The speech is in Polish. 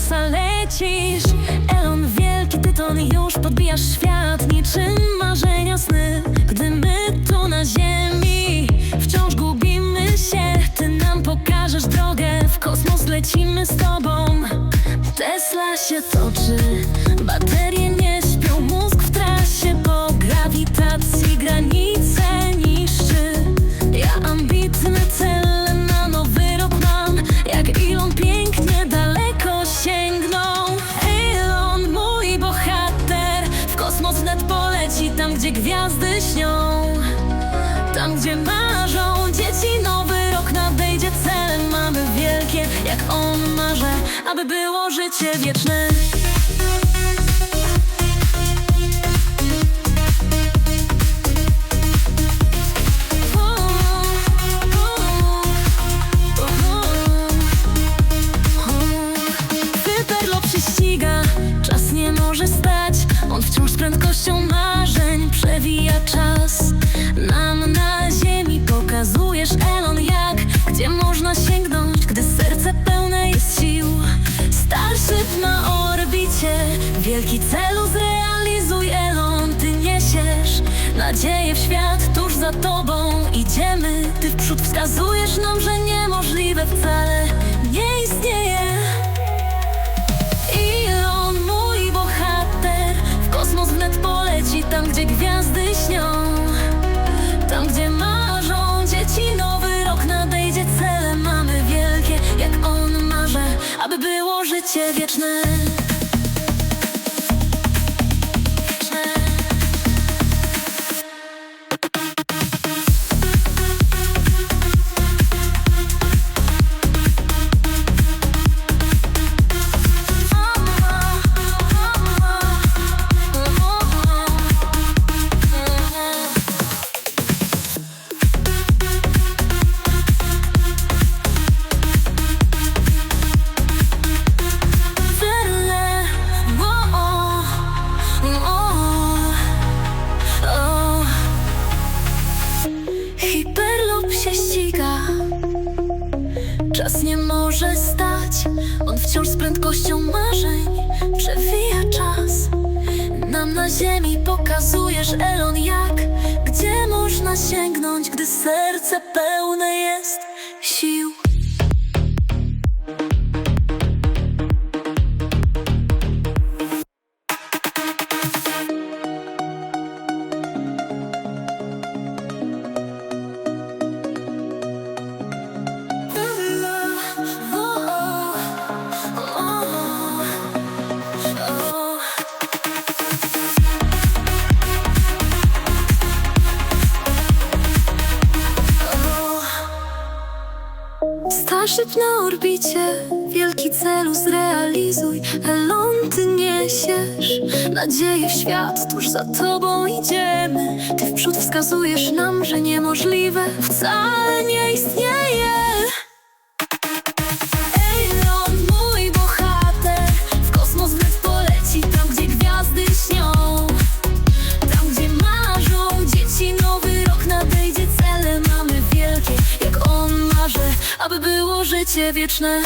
kosmosa lecisz. Elon wielki tyton już podbijasz świat Niczym marzenia sny. Gdy my tu na ziemi Wciąż gubimy się Ty nam pokażesz drogę. W kosmos lecimy z tobą. Tesla się toczy Baterie nie śpią Mózg w trasie Po grawitacji granice niszczy. Ja ambitny cel gdzie gwiazdy śnią. Tam, gdzie marzą dzieci Nowy rok nadejdzie Cele mamy wielkie Jak on marzę Aby było życie wieczne. Ściga, czas nie może stać. On wciąż z prędkością marzeń przewija czas. Nam na ziemi pokazujesz Elon jak Gdzie można sięgnąć, gdy serce pełne jest sił. Starship na orbicie, wielki celu zrealizuj Elon Ty niesiesz nadzieję w świat tuż za tobą. Idziemy, ty w przód wskazujesz nam, że niemożliwe wcale nie istnieje Było życie Wieczne. Czas nie może stać. On wciąż z prędkością marzeń Przewija czas. Nam na ziemi pokazujesz Elon jak Gdzie można sięgnąć Gdy serce pełne jest sił Starship na orbicie, wielki celu zrealizuj. Elon, ty niesiesz nadzieję w świat, tuż za tobą idziemy. Ty w przód wskazujesz nam, że niemożliwe wcale nie istnieje życie wieczne.